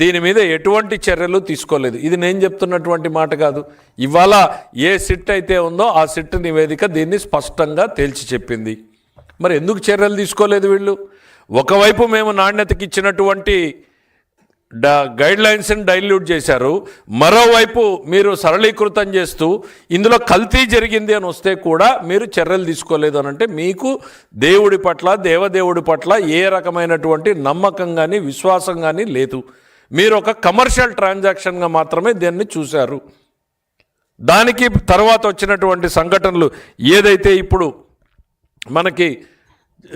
దీని మీద ఎటువంటి చర్యలు తీసుకోలేదు. ఇది నేను చెప్తున్నటువంటి మాట కాదు. ఇవాళ ఏ సిట్ అయితే ఉందో ఆ సిట్ నివేదిక దీన్ని స్పష్టంగా తేల్చి చెప్పింది. మరి ఎందుకు చర్యలు తీసుకోలేదు వీళ్ళు? ఒకవైపు మేము నాణ్యతకి ఇచ్చినటువంటి గైడ్ లైన్స్ని డైల్యూట్ చేశారు. మరోవైపు మీరు సరళీకృతం చేస్తూ ఇందులో కల్తీ జరిగింది అని వస్తే కూడా మీరు చర్యలు తీసుకోలేదు అని అంటే మీకు దేవుడి పట్ల దేవదేవుడి పట్ల ఏ రకమైనటువంటి నమ్మకం కానీ విశ్వాసం కానీ లేదు. మీరు ఒక కమర్షియల్ ట్రాన్సాక్షన్గా మాత్రమే దీన్ని చూశారు. దానికి తర్వాత వచ్చినటువంటి సంఘటనలు ఏదైతే ఇప్పుడు మనకి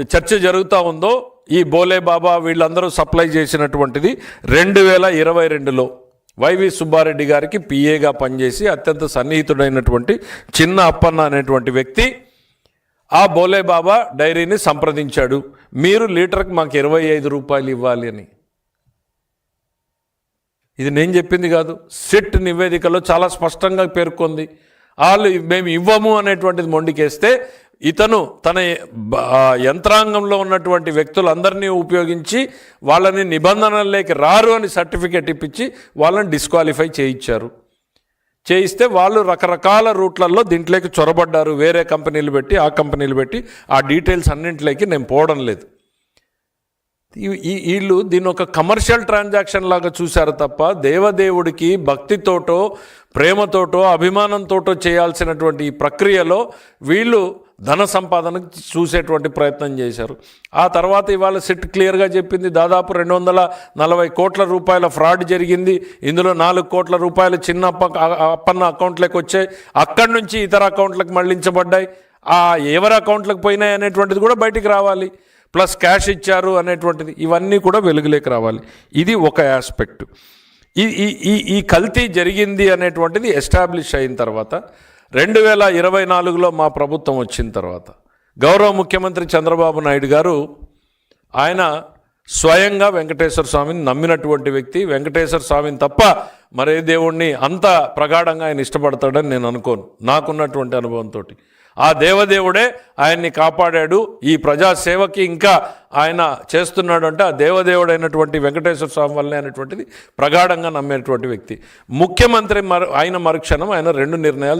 చర్చ జరుగుతూ ఉందో ఈ బోలే బాబా వీళ్ళందరూ సప్లై చేసినటువంటిది రెండు వేల ఇరవై రెండులో వైవి సుబ్బారెడ్డి గారికి పిఏగా పనిచేసి అత్యంత సన్నిహితుడైనటువంటి చిన్న అప్పన్న అనేటువంటి వ్యక్తి ఆ బోలే బాబా డైరీని సంప్రదించాడు. మీరు లీటర్కి మాకు ఇరవై ఐదు రూపాయలు ఇవ్వాలి అని. ఇది నేను చెప్పింది కాదు. సిట్ నివేదికలో చాలా స్పష్టంగా పేర్కొంది. వాళ్ళు మేము ఇవ్వము అనేటువంటిది మొండికేస్తే ఇతను తన యంత్రాంగంలో ఉన్నటువంటి వ్యక్తులందరినీ ఉపయోగించి వాళ్ళని నిబంధనల్లోకి రారు అని సర్టిఫికేట్ ఇప్పించి వాళ్ళని డిస్క్వాలిఫై చేయించారు. చేయిస్తే వాళ్ళు రకరకాల రూట్లలో దీంట్లోకి చొరబడ్డారు. వేరే కంపెనీలు పెట్టి ఆ కంపెనీలు పెట్టి ఆ డీటెయిల్స్ అన్నింటిలోకి నేను పోవడం లేదు. ఈ- వీళ్ళు దీన్ని ఒక కమర్షియల్ ట్రాన్సాక్షన్ లాగా చూశారు తప్ప దేవదేవుడికి భక్తితోటో ప్రేమతోటో అభిమానంతోటో చేయాల్సినటువంటి ఈ ప్రక్రియలో వీళ్ళు ధన సంపాదన చూసేటువంటి ప్రయత్నం చేశారు. ఆ తర్వాత ఇవాళ సిట్ క్లియర్గా చెప్పింది దాదాపు రెండు వందల నలభై కోట్ల రూపాయల ఫ్రాడ్ జరిగింది. ఇందులో నాలుగు కోట్ల రూపాయలు చిన్న అప్ప అప్పన్న అకౌంట్లోకి వచ్చాయి. అక్కడి నుంచి ఇతర అకౌంట్లకు మళ్ళించబడ్డాయి. ఆ ఎవరి అకౌంట్లకు పోయినాయి అనేటువంటిది కూడా బయటికి రావాలి. ప్లస్ క్యాష్ ఇచ్చారు అనేటువంటిది. ఇవన్నీ కూడా వెలుగులోకి రావాలి. ఇది ఒక ఆస్పెక్ట్ ఈ ఈ ఈ ఈ కల్తీ జరిగింది అనేటువంటిది ఎస్టాబ్లిష్ అయిన తర్వాత రెండు వేల ఇరవై నాలుగులో మా ప్రభుత్వం వచ్చిన తర్వాత గౌరవ ముఖ్యమంత్రి చంద్రబాబు నాయుడు గారు ఆయన స్వయంగా వెంకటేశ్వర స్వామిని నమ్మినటువంటి వ్యక్తి. వెంకటేశ్వర స్వామిని తప్ప మరే దేవుణ్ణి అంత ప్రగాఢంగా ఆయన ఇష్టపడతాడని నేను అనుకోను. నాకున్నటువంటి అనుభవంతో ఆ దేవదేవుడే ఆయన్ని కాపాడాడు. ఈ ప్రజాసేవకి ఇంకా ఆయన చేస్తున్నాడు అంటే ఆ దేవదేవుడైనటువంటి వెంకటేశ్వర స్వామి వల్లనే అనేటువంటిది ప్రగాఢంగా నమ్మేటువంటి వ్యక్తి. ముఖ్యమంత్రి మరు ఆయన మరుక్షణం ఆయన రెండు నిర్ణయాలు